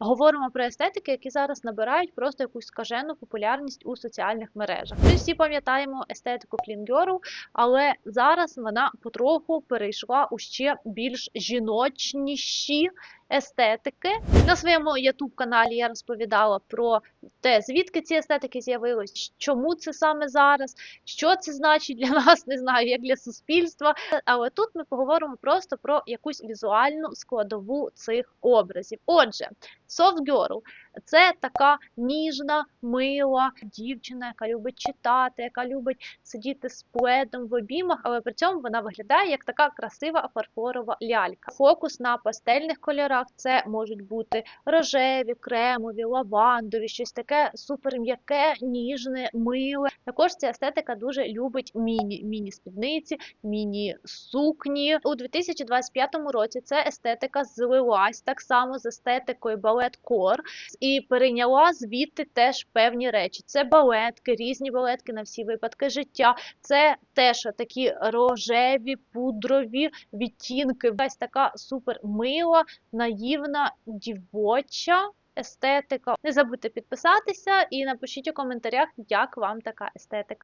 говоримо про естетики, які зараз набирають просто якусь скажену популярність у соціальних мережах. Ми всі пам'ятаємо естетику Clean але зараз вона потроху перейшла у ще більш жіночніші естетики. На своєму youtube каналі я розповідала про те, звідки ці естетики з'явились, чому це саме зараз, що це значить для нас, не знаю, як для суспільства. Але тут ми поговоримо просто про якусь візуальну складову цих образів. Отже, soft girl – це така ніжна, мила дівчина, яка любить читати, яка любить сидіти з пледом в обіймах, але при цьому вона виглядає як така красива фарфорова лялька. Фокус на пастельних кольорах це можуть бути рожеві, кремові, лавандові, щось таке супер м'яке, ніжне, миле. Також ця естетика дуже любить міні, міні-спідниці, міні-сукні. У 2025 році ця естетика злилась так само з естетикою балет кор і перейняла звідти теж певні речі. Це балетки, різні балетки на всі випадки життя. Це теж такі рожеві, пудрові відтінки. Весь така супер мила, наївна, дівоча. Естетика. Не забудьте підписатися і напишіть у коментарях, як вам така естетика.